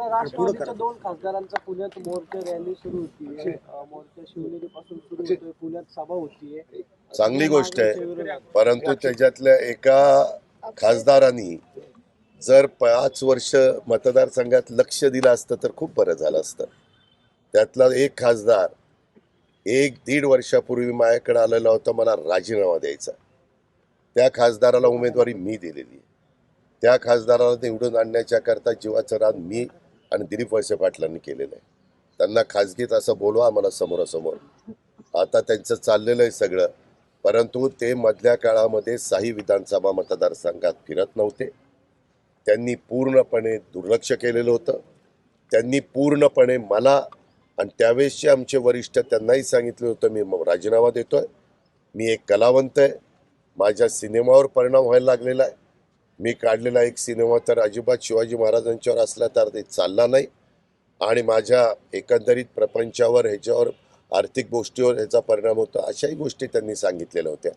राष्ट्रवादीच्या दोन खासदारांचा पुण्यात मोर्चा रॅली सुरू होती मोर्चा शिवनेरीपासून सुरू होतोय पुण्यात सभा होतीये. चांगली गोष्ट आहे. परंतु त्याच्यातल्या एका खासदारांनी जर पाच वर्ष मतदारसंघात लक्ष दिलं असतं तर खूप बरं झालं असतं. त्यातला एक खासदार एक दीड वर्षापूर्वी माझ्याकडे आलेला होता मला राजीनामा द्यायचा. त्या खासदाराला उमेदवारी मी दिलेली त्या खासदाराला निवडून आणण्याच्या करता जीवाचं रान मी आणि दिलीप वळसे पाटलांनी केलेलं आहे. त्यांना खाजगीत असं बोलवा आम्हाला समोरासमोर. आता त्यांचं चाललेलं आहे सगळं. परंतु ते मधल्या काळामध्ये साही विधानसभा मतदारसंघात फिरत नव्हते. त्यांनी पूर्णपणे दुर्लक्ष केलेलं होतं. त्यांनी पूर्णपणे मला आणि त्यावेळेसचे आमचे वरिष्ठ त्यांनाही सांगितलं होतं मी म- राजीनामा आहे मी एक कलावंत आहे. माझ्या सिनेमावर परिणाम व्हायला लागलेला आहे. मी काढलेला एक सिनेमा तर अजिबात शिवाजी महाराजांच्यावर असला तर ते चालला नाही. आणि माझ्या एकंदरीत प्रपंचावर ह्याच्यावर आर्थिक गोष्टीवर ह्याचा परिणाम होतो अशाही गोष्टी त्यांनी सांगितलेल्या होत्या.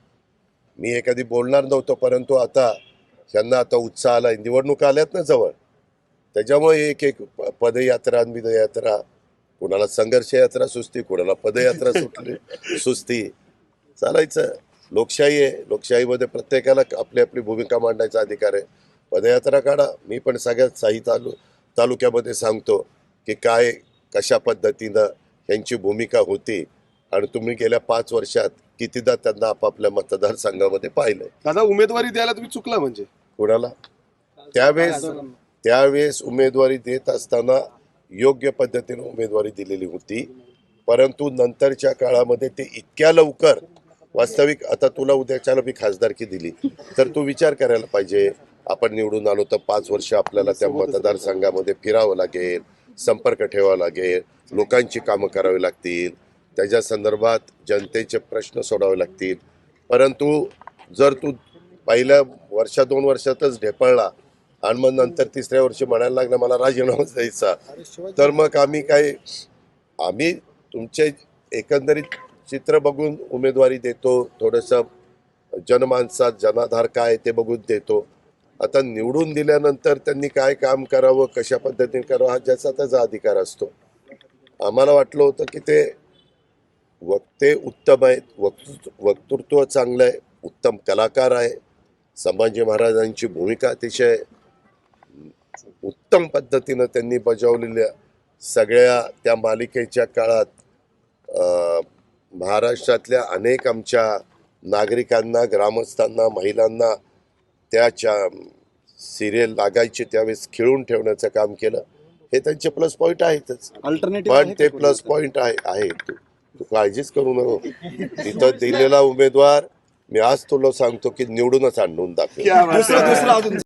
मी एखादी बोलणार नव्हतो परंतु आता त्यांना आता उत्साह आला. निवडणूक आल्यात ना जवळ. त्याच्यामुळे एक एक पदयात्रा विदयात्रा कुणाला संघर्ष यात्रा सुस्ती कुणाला पदयात्रा सुटली सुस्ती चालायचं. लोकशाही आहे. लोकशाहीमध्ये प्रत्येकाला आपली आपली भूमिका मांडायचा अधिकार आहे. पदयात्रा काढा. मी पण सगळ्यात साई तालु तालुक्यामध्ये सांगतो की काय कशा पद्धतीनं यांची भूमिका होती आणि तुम्ही गेल्या पाच वर्षात कितीदा त्यांना आपापल्या मतदारसंघामध्ये पाहिलंय? दादा उमेदवारी द्यायला तुम्ही चुकला म्हणजे? कोणाला? त्यावेळेस त्यावेळेस उमेदवारी देत असताना योग्य पद्धतीने उमेदवारी दिलेली होती. परंतु नंतरच्या काळामध्ये ते इतक्या लवकर वास्तविक आता तुला उद्याच्याला मी खासदारकी दिली. तर तू विचार करायला पाहिजे. आपण निवडून आलो तर पाच वर्ष आपल्याला त्या मतदारसंघामध्ये फिरावं लागेल संपर्क ठेवावा लागेल लोकांची कामं करावी लागतील. त्याच्या संदर्भात जनतेचे प्रश्न सोडावे लागतील. परंतु जर तू पहिल्या वर्षा दोन वर्षातच ढेपळला आणि मग नंतर तिसऱ्या वर्षी म्हणायला लागलं मला राजीनामाच द्यायचा. तर मग आम्ही काय आम्ही तुमचे एकंदरीत चित्र बघून उमेदवारी देतो थोडंसं जनमानसात जनाधार काय ते बघून देतो. आता निवडून दिल्यानंतर त्यांनी काय काम करावं कशा पद्धतीने करावं हा ज्याचा त्याचा अधिकार असतो. आम्हाला वाटलं होतं की ते वक्ते उत्तम आहेत वक्तृ वक्तृत्व चांगलं आहे उत्तम कलाकार आहे. संभाजी महाराजांची भूमिका अतिशय उत्तम पद्धतीनं त्यांनी बजावलेल्या सगळ्या त्या मालिकेच्या काळात महाराष्ट्रातल्या अनेक आमच्या नागरिकांना ग्रामस्थांना महिलांना त्याच्या सिरियल लागायचे त्यावेळेस खिळून ठेवण्याचं काम केलं. हे त्यांचे प्लस पॉईंट आहेतच. पण ते प्लस पॉईंट आहे आहे. तू तू काळजीच करू नको. तिथं दिलेला उमेदवार मी आज तुला सांगतो की निवडूनच आणून दाखव. दुसरं दुसरं अजून.